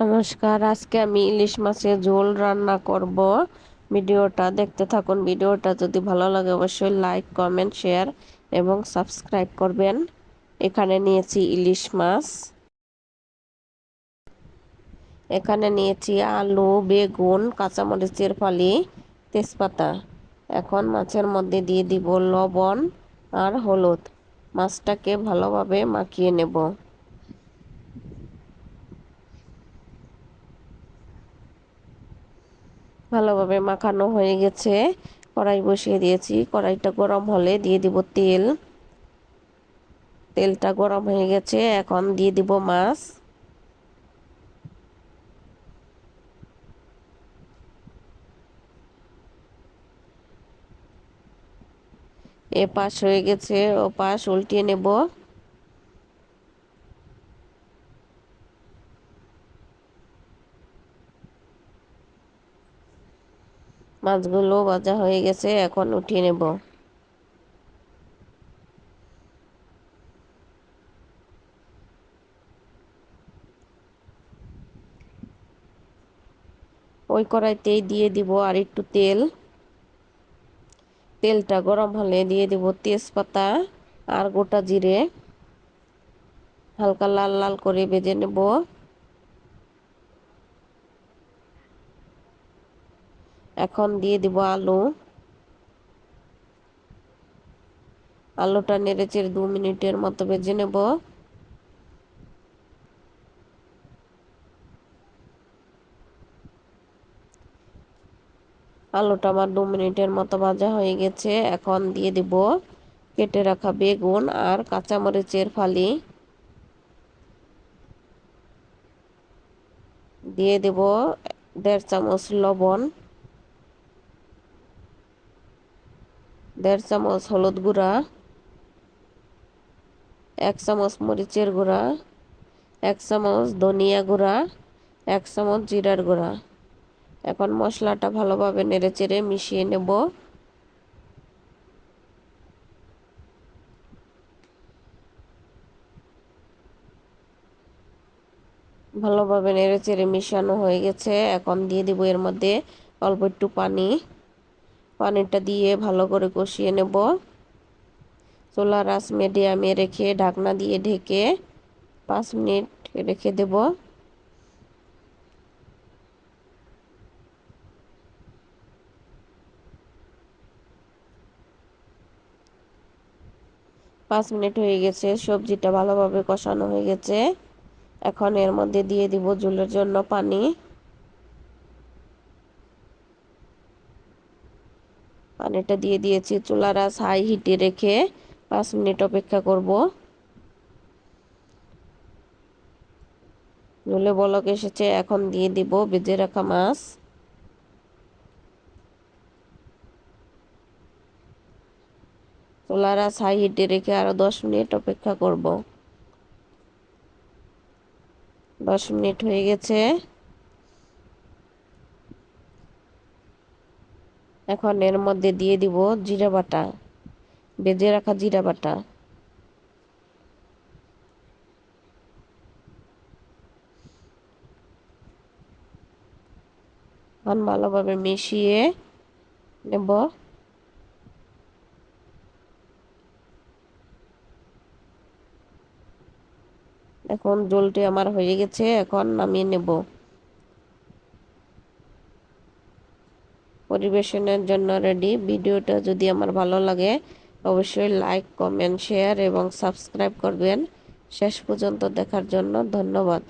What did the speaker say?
নমস্কার, আজকে আমি ইলিশ মাছের ঝোল রান্না করব। ভিডিওটা দেখতে থাকুন। ভিডিওটা যদি ভালো লাগে অবশ্যই লাইক, কমেন্ট, শেয়ার এবং সাবস্ক্রাইব করবেন। এখানে নিয়েছি ইলিশ মাছ। এখানে নিয়েছি আলু, বেগুন, কাঁচামরিচের ফালি, তেজপাতা। এখন মাছের মধ্যে দিয়ে দিব লবণ আর হলুদ। মাছটাকে ভালোভাবে মাখিয়ে নেব। ভালোভাবে মাখানো হয়ে গেছে। কড়াই বসিয়ে দিয়েছি। কড়াইটা গরম হলে দিয়ে দিব তেল। তেলটা গরম হয়ে গেছে, এখন দিয়ে দিব মাছ। এ পাশ হয়ে গেছে ও পাশ উল্টিয়ে নেব। মাছগুলো ভাজা হয়ে গেছে, এখন উঠিয়ে নেব। ওই কড়াইতেই দিয়ে দিব আর একটু তেল। তেলটা গরম হলে দিয়ে দিব তেজপাতা আর গোটা জিরে। হালকা লাল লাল করে ভেজে নেব। এখন দিয়ে দিব আলু। আলুটা নেড়েচেড়ে দু মিনিটের মতো ভেজে নেব। আলুটা আমার দু মিনিটের মতো ভাজা হয়ে গেছে। এখন দিয়ে দিব কেটে রাখা বেগুন আর কাঁচামরিচের ফালি। দিয়ে দেব দেড় চামচ লবণ। দেড় চামচ হলুদ গুঁড়া, এক চামচ মরিচের গুঁড়া, এক চামচ ধনিয়া গুঁড়া, এক চামচ জিরার গুঁড়া। এখন মশলাটা ভালোভাবে নেড়েচেড়ে মিশিয়ে নেব। ভালোভাবে নেড়েচেড়ে মিশানো হয়ে গেছে। এখন দিয়ে দিব এর মধ্যে অল্প একটু পানি। পানিটা দিয়ে ভালো করে কষিয়ে নেব। চোলা রাস মিডিয়ামে রেখে ঢাকনা দিয়ে ঢেকে পাঁচ মিনিট রেখে দেব। পাঁচ মিনিট হয়ে গেছে, সবজিটা ভালোভাবে কষানো হয়ে গেছে। এখন এর মধ্যে দিয়ে দিব ঝোলের জন্য পানি। পানিটা দিয়ে দিয়েছি। চুলার আস হাই হিটে রেখে পাঁচ মিনিট অপেক্ষা করব। ঝোলে বলক এসেছে, এখন দিয়ে দিব বেজে রাখা মাছ। চুলার আস হাই হিটে রেখে আরও দশ মিনিট অপেক্ষা করব। দশ মিনিট হয়ে গেছে। এখন এর মধ্যে দিয়ে দিব জিরা বাটা। বেজে রাখা জিরা বাটা। ভালোভাবে মিশিয়ে নেব। এখন জলটি আমার হয়ে গেছে, এখন নামিয়ে নেব। পরিবেশনের জন্য রেডি ভিডিওটা যদি আমার ভালো লাগে, অবশ্যই লাইক কমেন্ট শেয়ার এবং সাবস্ক্রাইব করবেন। শেষ পর্যন্ত দেখার জন্য ধন্যবাদ।